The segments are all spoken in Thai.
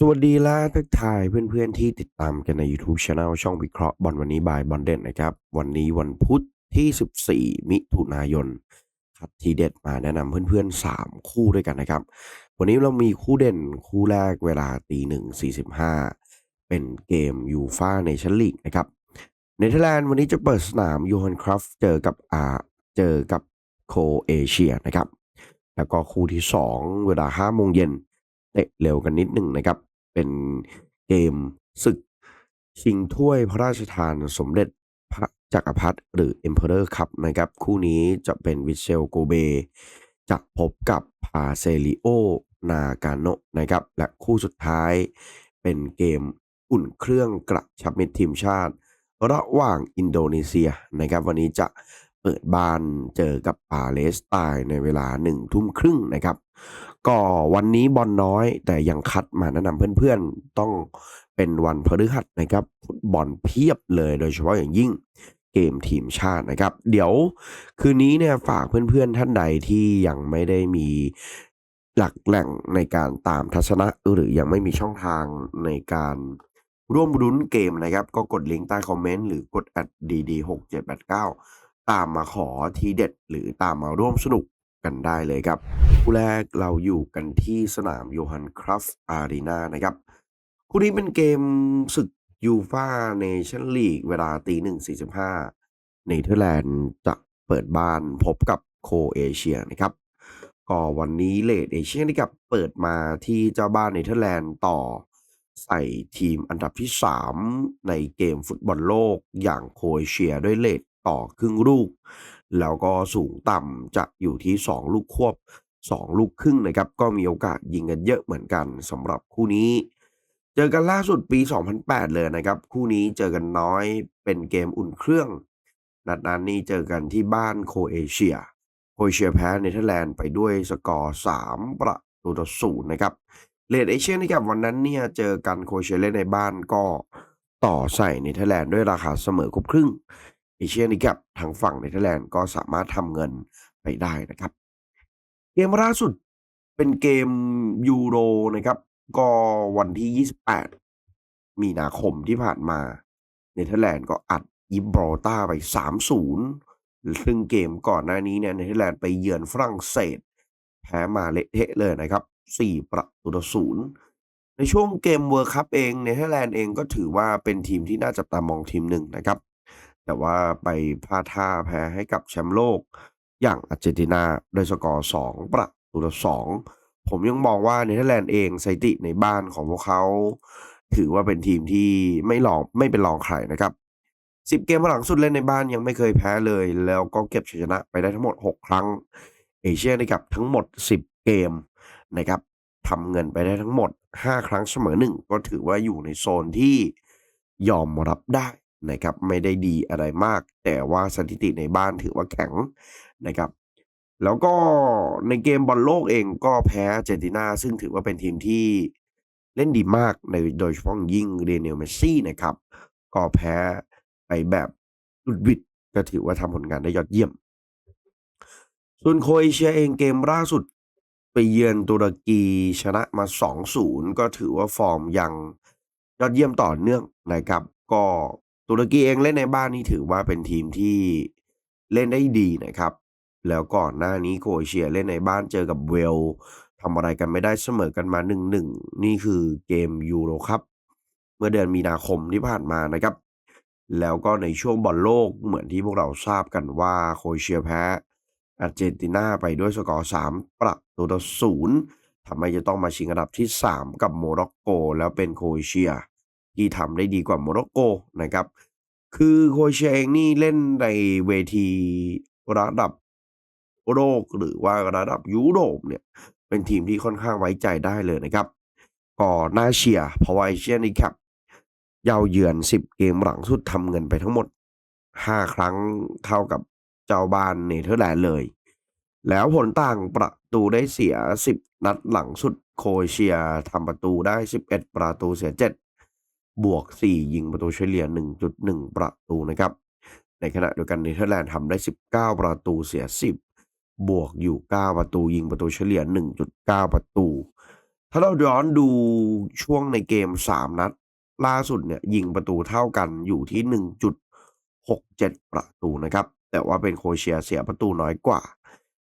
สวัสดีและทักทายเพื่อนๆที่ติดตามกันใน YouTube Channel ช่องวิเคราะห์บอลวันนี้บายบอลเด่นนะครับ วันนี้วันพุธที่ 14 มิถุนายนคัดทีเด็ดมาแนะนำเพื่อนๆ 3 คู่ด้วยกันนะครับ วันนี้เรามีคู่เด่นคู่แรกเวลาตีหนึ่ง45เป็นเกมยูฟาเนชั่นลีกนะครับเนเธอร์แลนด์วันนี้จะเปิดสนามยูฮันครัฟเจอกับอาเจอกับโคเอเชียนะครับ แล้วก็คู่ที่ 2 เวลา5โมงเย็นเตะเร็วกันนิดหนึ่งนะครับ เป็นเกมศึก ชิงถ้วยพระราชทานสมเด็จพระจักรพรรดิหรือ Emperor Cup นะครับ คู่นี้จะเป็นวิเชลโกเบ จะพบกับพาเซลิโอนากาโนนะครับ และคู่สุดท้ายเป็นเกมอุ่นเครื่องกระชับมิตรทีมชาติ ระหว่างอินโดนีเซียนะครับ วันนี้จะเปิดบ้านเจอกับปาเลสไตน์ในเวลาหนึ่งทุ่มครึ่งนะครับ ก็วันนี้บอลน้อย แต่ยังคัดมาแนะนำเพื่อนๆ ต้องเป็นวันพฤหัสนะครับฟุตบอลเพียบเลยโดยเฉพาะอย่างยิ่งเกมทีมชาตินะครับ เดี๋ยวคืนนี้เนี่ยฝากเพื่อนๆท่านใดที่ยังไม่ได้มีหลักแหล่งในการตามทัศนะหรือยังไม่มีช่องทางในการร่วมรุ้นเกมนะครับ ก็กดลิงก์ใต้คอมเมนต์หรือกดแอดดีดีหกเจ็ดแปดเก้าตามมาขอทีเด็ดหรือตามมาร่วมสนุก กันได้เลยครับคู่แรกเราอยู่กันที่สนามโยฮันครัฟอารีนานะครับคู่นี้เป็นเกมศึกยูฟาเนชั่นลีกเวลาตีหนึ่งสี่สิบห้าเนเธอร์แลนด์จะเปิดบ้านพบกับโคเอเชียนะครับก็วันนี้เลดเอเชียนี่กับเปิดมาที่เจ้าบ้านเนเธอร์แลนด์ต่อ ใส่ทีมอันดับที่ 3 ในเกมฟุตบอลโลกอย่างโคเอเชียด้วยเลทต่อครึ่งลูก แล้วก็สูงต่ำจะอยู่ที่ 2 ลูกควบ 2 ลูกครึ่งนะครับ ก็มีโอกาสยิงกันเยอะเหมือนกันสำหรับคู่นี้ เจอกันล่าสุดปี 2008 เลยนะครับ คู่นี้เจอกันน้อยเป็นเกมอุ่นเครื่อง นัดนั้นนี่เจอกันที่บ้านโคเอเชีย โคเอเชียแพ้เนเธอร์แลนด์ไปด้วยสกอร์ 3 ประตูต่อศูนย์นะครับเลดเอเชียนะครับวันนั้นเนี่ยเจอกันโคเอเชียเล่นในบ้านก็ต่อใส่เนเธอร์แลนด์ด้วยราคาเสมอครบครึ่ง เอเชียนี่ครับทางฝั่งเนเธอร์แลนด์ก็สามารถทำเงินไปได้นะครับ เกมล่าสุดเป็นเกมยูโรนะครับก็วันที่ 28 มีนาคมที่ผ่านมาเนเธอร์แลนด์ก็อัดยิบรอตาไป 3-0 ซึ่งเกมก่อนหน้านี้เนี่ยเนเธอร์แลนด์ไปเยือนฝรั่งเศส แพ้มาเละเทะเลยนะครับ 4 ประตูต่อศูนย์ในช่วงเกมเวิร์คัพเองเนเธอร์แลนด์เองก็ถือว่าเป็นทีมที่น่าจับตามองทีมหนึ่งนะครับ แต่ว่าไปพลาดท่าแพ้ให้กับแชมป์โลก อย่างอาร์เจนตินาโดยสกอร์ 2 ประตูต่อ2ผมยังมองว่าเนเธอร์แลนด์เองสถิติในบ้านของพวกเขา ถือว่าเป็นทีมที่ไม่ลองไม่เป็นรองใครนะครับ 10 เกมหลังสุดเล่นในบ้านยังไม่เคยแพ้เลย แล้วก็เก็บชัยชนะไปได้ทั้งหมด 6 ครั้ง เอเชียนะครับทั้งหมด 10 เกมนะครับทำเงินไปได้ทั้งหมด 5 ครั้งเสมอ 1 ก็ถือว่าอยู่ในโซนที่ยอมรับได้ นะครับไม่ได้ดีอะไรมาก แต่ว่าสถิติในบ้านถือว่าแข็งนะครับ แล้วก็ในเกมบอลโลกเองก็แพ้เจนตินาซึ่งถือว่าเป็นทีมที่เล่นดีมากในโดยเฉพาะยิ่งเรเนลเมสซี่นะครับ ก็แพ้ไปแบบหุดวิดก็ถือว่าทำผลงานได้ยอดเยี่ยม ส่วนโครเอเชียเองเกมล่าสุดไปเยือนตุรกีชนะมา 2-0 ก็ถือว่าฟอร์มยังยอดเยี่ยมต่อเนื่องนะครับ ก็ ตุรกีเองเล่นในบ้านนี่ถือว่าเป็นทีมที่เล่นได้ดีนะครับ แล้วก่อนหน้านี้โครเอเชียเล่นในบ้านเจอกับเวลทำอะไรกันไม่ได้เสมอกันมา1-1นี่คือเกมยูโรคัพเมื่อเดือนมีนาคมที่ผ่านมานะครับ แล้วก็ในช่วงบอลโลกเหมือนที่พวกเราทราบกันว่าโครเอเชียแพ้อาร์เจนตินาไปด้วยสกอร์3ประตูต่อศูนย์ทำให้จะต้องมาชิงอันดับที่ 3 กับโมร็อกโก แล้วเป็นโครเอเชีย ที่ทำได้ดีกว่าโมร็อกโกนะครับ คือโคเชียเองนี่เล่นในเวทีระดับโลกหรือว่าระดับยุโรปเนี่ย เป็นทีมที่ค่อนข้างไว้ใจได้เลยนะครับก็น่าเชียร์เพราะว่าเอเชียนี่ครับเยาวเยือน 10 เกมหลังสุดทำเงินไปทั้งหมด 5 ครั้งเท่ากับเจ้าบ้านเนเธอร์แลนด์เลย แล้วผลต่างประตูได้เสีย 10 นัดหลังสุดโคเอเชียทำประตูได้ 11 ประตูเสีย 7 บวก 4 ยิงประตูเฉลี่ย 1.1 ประตูนะครับ ในขณะเดียวกันเนเธอร์แลนด์ทำได้ 19 ประตูเสีย 10 บวกอยู่ 9 ประตูยิงประตูเฉลี่ย 1.9 ประตู ถ้าเราย้อนดูช่วงในเกม 3 นัด ล่าสุดเนี่ยยิงประตูเท่ากันอยู่ที่ 1.67 ประตูนะครับ แต่ว่าเป็นโครเอเชียเสียประตูน้อยกว่า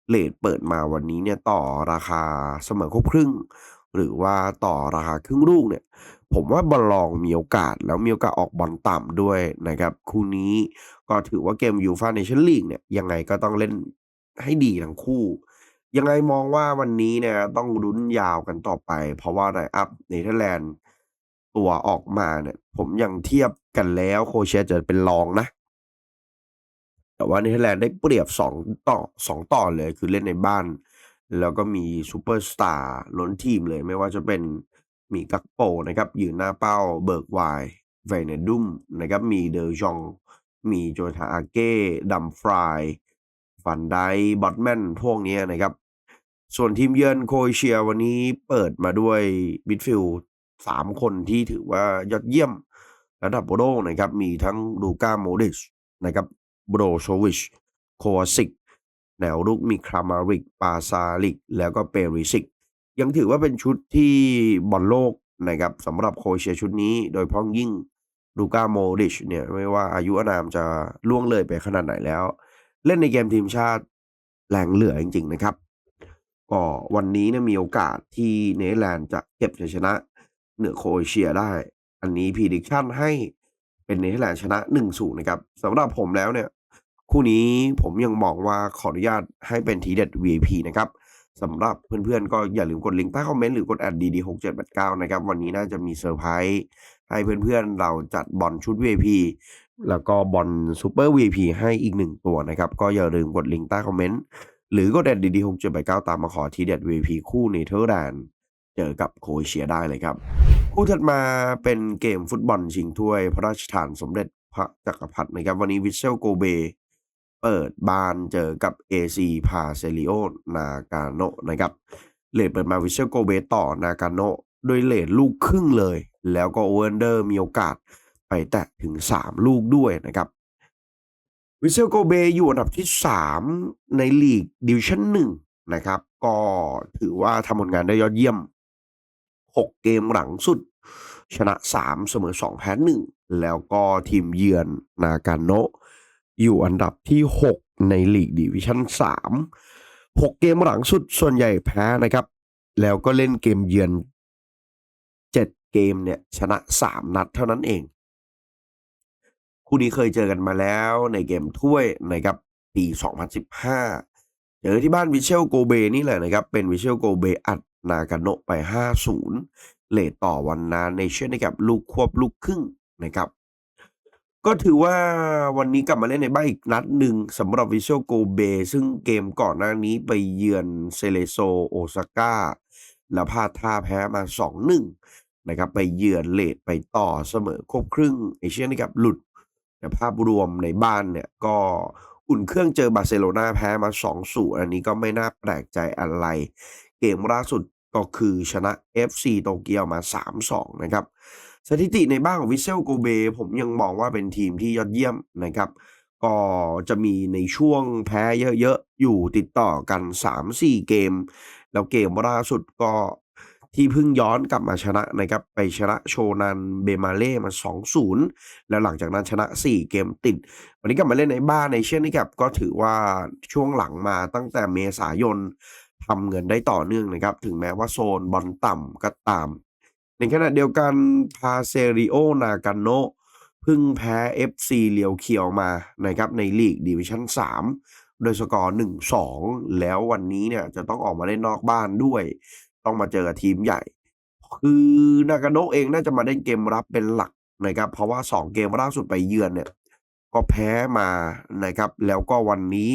เรตเปิดมาวันนี้เนี่ยต่อราคาเสมอครบครึ่ง หรือว่าต่อราคาครึ่งลูกเนี่ย ผมว่าบอลลองมีโอกาสแล้วมีโอกาสออกบอลต่ำด้วยนะครับ คู่นี้ก็ถือว่าเกม UEFA Nations League เนี่ยยังไงก็ต้องเล่นให้ดีทั้งคู่ ยังไงมองว่าวันนี้เนี่ยต้องลุ้นยาวกันต่อไป เพราะว่าไลน์อัพเนเธอร์แลนด์ตัวออกมาเนี่ย ผมยังเทียบกันแล้วโคเอเชียจะเป็นรองนะแต่ว่าเนเธอร์แลนด์ได้เปรียบ 2 ต่อ 2 ต่อเลยคือเล่นในบ้าน แล้วก็มีซูเปอร์สตาร์ล้นทีมเลยไม่ว่าจะเป็นมีกักโปนะครับยืนหน้าเป้าเบิร์กไวน์ไวเนดุมนะครับมีเดอจอง มีโจทาอาเก้ดัมฟรายฟันไดบอตแมนพวกนี้นะครับ ส่วนทีมเยือนโคเอเชียวันนี้เปิดมาด้วยมิดฟิล์สามคนที่ถือว่ายอดเยี่ยมระดับโลกนะครับ มีทั้งลูก้าโมดิชนะครับโบรโชวิชโควาซิก แนวรุกมีครามาริก ปาซาลิก แล้วก็เปริซิก ยังถือว่าเป็นชุดที่บอลโลกนะครับสำหรับโคเชียชุดนี้ โดยพ้องยิ่งลูก้าโมดิชเนี่ยไม่ว่าอายุอานามจะล่วงเลยไปขนาดไหนแล้ว เล่นในเกมทีมชาติแรงเหลือจริง ๆ นะครับ ก็วันนี้เนี่ยมีโอกาสที่เนเธอร์แลนด์จะเก็บชัยชนะ เหนือโคเชียได้ อันนี้พีดิชั่นให้เป็นเนเธอร์แลนด์ชนะ 1-0 นะครับสำหรับผมแล้วเนี่ย คู่นี้ผมยังมองว่าขออนุญาตให้เป็นทีเด็ด VIP นะครับสำหรับเพื่อนๆ ก็อย่าลืมกดลิงก์ใต้คอมเมนต์หรือกดแอดดีดีหกเจ็ดแปดเก้านะครับ วันนี้น่าจะมีเซอร์ไพรส์ให้เพื่อนๆ เราจัดบอลชุด VIP แล้วก็บอลซูเปอร์ VIP ให้อีกหนึ่งตัวนะครับ ก็อย่าลืมกดลิงก์ใต้คอมเมนต์หรือกดแอดดีดีหกเจ็ดแปดเก้าตามมาขอทีเด็ด VIP คู่เนเธอร์แลนด์เจอกับโครเอเชียได้เลยครับ คู่ถัดมาเป็นเกมฟุตบอลชิงถ้วย พระราชทานสมเด็จพระจักรพรรดินะครับ วันนี้วิเชลโกเบ เปิดบานเจอกับ AC พาเซริโอนากาโนนะครับเลดเปิดมาวิเชลโกเบต่อนากาโนโดยเลดลูกครึ่งเลย แล้วก็โอเวนเดอร์มีโอกาสไปแตะถึง 3 ลูกด้วยนะครับวิเชลโกเบอยู่อันดับที่ 3 ในลีกดิวชั่น1นะครับ ก็ถือว่าทำผลงานได้ยอดเยี่ยม 6 เกมหลังสุด ชนะ 3 เสมอ 2 แพ้ 1 แล้วก็ทีมเยือนนากาโนะ อยู่อันดับที่ 6 ในลีกดิวิชั่น3 6 เกมหลังสุดส่วนใหญ่แพ้นะครับ แล้วก็เล่นเกมเยือน 7 เกมเนี่ยชนะ 3 นัดเท่านั้นเอง คู่นี้เคยเจอกันมาแล้วในเกมถ้วยนะครับปี 2015 เจอที่บ้านวิเชลโกเบนี่แหละนะครับ เป็นวิเชลโกเบอัดนากาโนไป 5-0 เลทต่อวันนาในเช่นกับลูกควบลูกครึ่งนะครับ ก็ถือว่าวันนี้กลับมาเล่นในบ้านอีกนัดหนึ่งสำหรับวิเชลโกเบ ซึ่งเกมก่อนหน้านี้ไปเยือนเซเลโซโอซาก้า แล้วพลาดท่าแพ้มา 2-1 นะครับ ไปเยือนเลทไปต่อเสมอครบครึ่งเอเชียนกับหลุดแต่ภาพรวมในบ้านเนี่ยก็อุ่นเครื่องเจอบาร์เซโลนาแพ้มา2-0 อันนี้ก็ไม่น่าแปลกใจอะไร เกมล่าสุด ก็คือชนะ FC โตเกียวมา 3-2 นะครับ สถิติในบ้านของวิเซลโกเบ ผมยังมองว่าเป็นทีมที่ยอดเยี่ยมนะครับ ก็จะมีในช่วงแพ้เยอะๆ อยู่ติดต่อกัน 3-4 เกม แล้วเกมล่าสุดก็ที่เพิ่งย้อนกลับมาชนะนะครับ ไปชนะโชนันเบมาเล่มา 2-0 แล้วหลังจากนั้นชนะ 4 เกมติด วันนี้กลับมาเล่นในบ้านในเช่นนี้ครับก็ถือว่าช่วงหลังมาตั้งแต่เมษายน ทำเงินได้ต่อเนื่องนะครับ ถึงแม้ว่าโซนบอลต่ำก็ตาม ในขณะเดียวกันพาเซริโอนากาโนเพิ่งแพ้ FC เลียวเคียวมานะครับในลีกดิวิชั่น 3 โดยสกอร์ 1-2 แล้ววันนี้เนี่ยจะต้องออกมาเล่นนอกบ้านด้วย ต้องมาเจอกับทีมใหญ่ คือนากาโนเองน่าจะมาเล่นเกมรับเป็นหลักนะครับเพราะว่า 2 เกมล่าสุดไปเยือนเนี่ย ก็แพ้มานะครับ แล้วก็วันนี้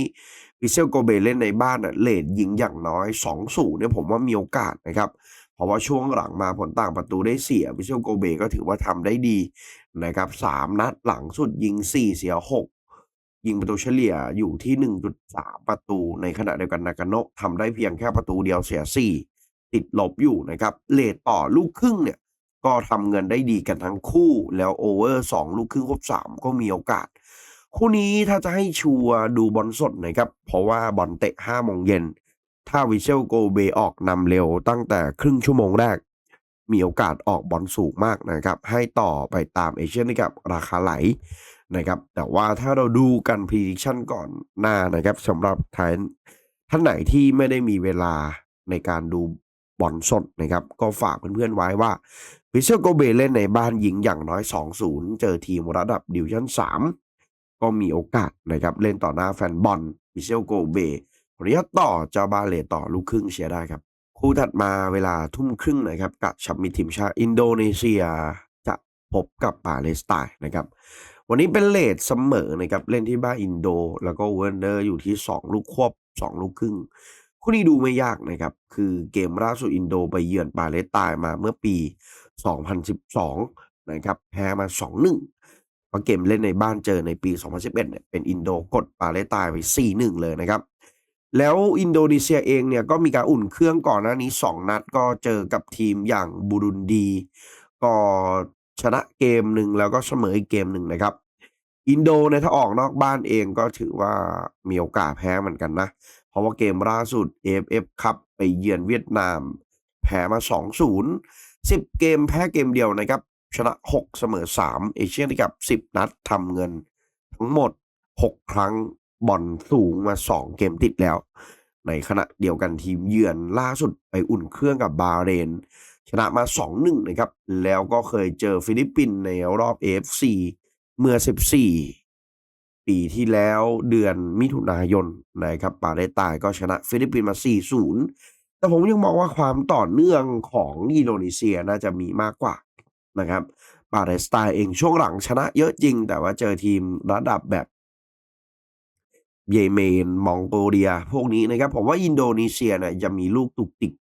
วิเซลโกเบเล่นในบ้านเลดยิงอย่างน้อย2-0เนี่ยผมว่ามีโอกาสนะครับ เพราะว่าช่วงหลังมาผลต่างประตูได้เสียวิเชลโกเบก็ถือว่าทำได้ดีนะครับสามนัดหลังสุดยิง 4 เสีย 6 ยิงประตูเฉลี่ยอยู่ที่ 1.3 ประตูในขณะเดียวกันนากาโนะทำได้เพียงแค่ประตูเดียวเสีย 4 ติดลบอยู่นะครับเลทต่อลูกครึ่งเนี่ย ก็ทำเงินได้ดีกันทั้งคู่แล้วโอเวอร์2ลูกครึ่งครบ3ก็มีโอกาส คู่นี้ถ้าจะให้ชัวร์ดูบอลสดนะครับ เพราะว่าบอลเตะ5โมงเย็น ถ้าวิเชลโกเบออกนำเร็วตั้งแต่ครึ่งชั่วโมงแรก มีโอกาสออกบอลสูงมากนะครับ ให้ต่อไปตามเอเชียนกับราคาไหลนะครับ แต่ว่าถ้าเราดูกัน prediction ก่อนหน้านะครับสำหรับท่านท่านไหนที่ไม่ได้มีเวลาในการดูบอลสดนะครับ ก็ฝากเพื่อนๆไว้ว่า วิเชลโกเบเล่นในบ้านหญิงอย่างน้อย 2-0 เจอทีมระดับดิวชั่น 3 ก็มีโอกาสนะครับเล่นต่อหน้าแฟนบอลวิเชลโกเบขออนุญาตต่อเจ้าบาเลต่อลูกครึ่งเชียร์ได้ครับ คู่ถัดมาเวลาทุ่มครึ่งนะครับกับชับมิทีมชาติอินโดนีเซียจะพบกับปาเลสไตน์นะครับวันนี้เป็นเลทเสมอนะครับเล่นที่บ้านอินโด แล้วก็เวนเดอร์อยู่ที่ 2 ลูกควบ 2 ลูกครึ่งคู่นี้ดูไม่ยากนะครับ คือเกมล่าสุดอินโดไปเยือนปาเลสไตน์มาเมื่อปี 2012 นะครับ แพ้มา 2-1พอเกมเล่นในบ้านเจอในปี 2011 เนี่ยเป็นอินโดกดปาเลสไตน์ไป 4-1 เลยนะครับ แล้วอินโดนีเซียเองเนี่ยก็มีการอุ่นเครื่องก่อนหน้านี้ 2 นัดก็เจอกับทีมอย่างบูรุนดี ก็ชนะเกมหนึ่งแล้วก็เสมออีกเกมหนึ่งนะครับอินโดเนี่ยถ้าออกนอกบ้านเองก็ถือว่ามีโอกาสแพ้เหมือนกันนะ เพราะว่าเกมล่าสุด AFF ครับไปเยือนเวียดนาม แพ้มา 2-0 10 เกมแพ้เกมเดียวนะครับ ชนะ 6 เสมอ 3 เอเชียนกับ 10 นัดทำเงิน ทั้งหมด 6 ครั้งบอลสูงมา 2 เกมติดแล้ว ในขณะเดียวกันทีมเยือนล่าสุดไปอุ่นเครื่องกับบาเรน ชนะมา 2-1 นะครับ แล้วก็เคยเจอฟิลิปปินส์ในรอบ AFC เมื่อ 14ปีที่แล้วเดือนมิถุนายนนะครับปาเลตน์ก็ชนะฟิลิปปินส์มา 4-0 แต่ผมยังมองว่าความต่อเนื่องของอินโดนีเซียน่าจะมีมากกว่านะครับปาเลสไตน์เองช่วงหลังชนะเยอะจริง แต่ว่าเจอทีมระดับแบบเยเมน มองโกเลีย พวกนี้นะครับ ผมว่าอินโดนีเซียเนี่ยจะมีลูกตุกติก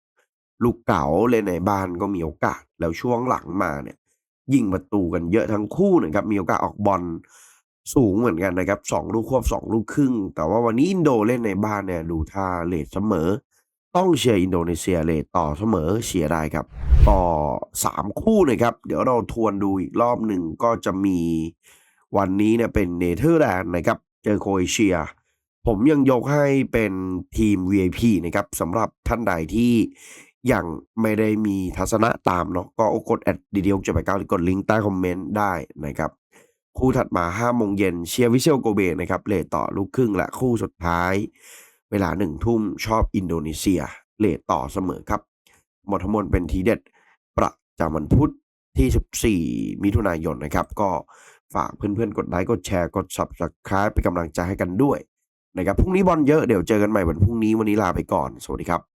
ลูกเก๋าเล่นในบ้านก็มีโอกาส แล้วช่วงหลังมาเนี่ย ยิงประตูกันเยอะทั้งคู่นะครับ มีโอกาสออกบอลสูงเหมือนกันนะครับสองลูกควบสองลูกครึ่ง แต่ว่าวันนี้อินโดเล่นในบ้านเนี่ยดูท่าเลทเสมอ ต้องเชียร์อินโดนีเซียเลทต่อเสมอเชียร์ได้ครับก็สามคู่นะครับ เดี๋ยวเราทวนดูอีกรอบหนึ่งก็จะมีวันนี้เนี่ยเป็นเนเธอร์แลนด์นะครับ เจอโครเอเชีย ผมยังยกให้เป็นทีม VIP นะครับสำหรับท่านใดที่ยังไม่ได้มีทัศนะตามเนาะก็กดแอดดีเดียวจะไปก้าหรือกดลิงก์ใต้คอมเมนต์ได้นะครับคู่ถัดมา5โมงเย็นเชียร์วิเชลโกเบนะครับเลต่อลูกครึ่งและคู่สุดท้าย เวลาหนึ่งทุ่มชอบอินโดนีเซียเลทต่อเสมอครับหมดทั้งมวลเป็นทีเด็ด ประจำวันพุธที่ 14 มิถุนายนนะครับ ก็ฝากเพื่อนๆ กดไลค์กดแชร์กด Subscribe เป็นกำลังใจให้กันด้วยนะครับพรุ่งนี้บอลเยอะเดี๋ยวเจอกันใหม่วันพรุ่งนี้วันนี้ลาไปก่อน สวัสดีครับ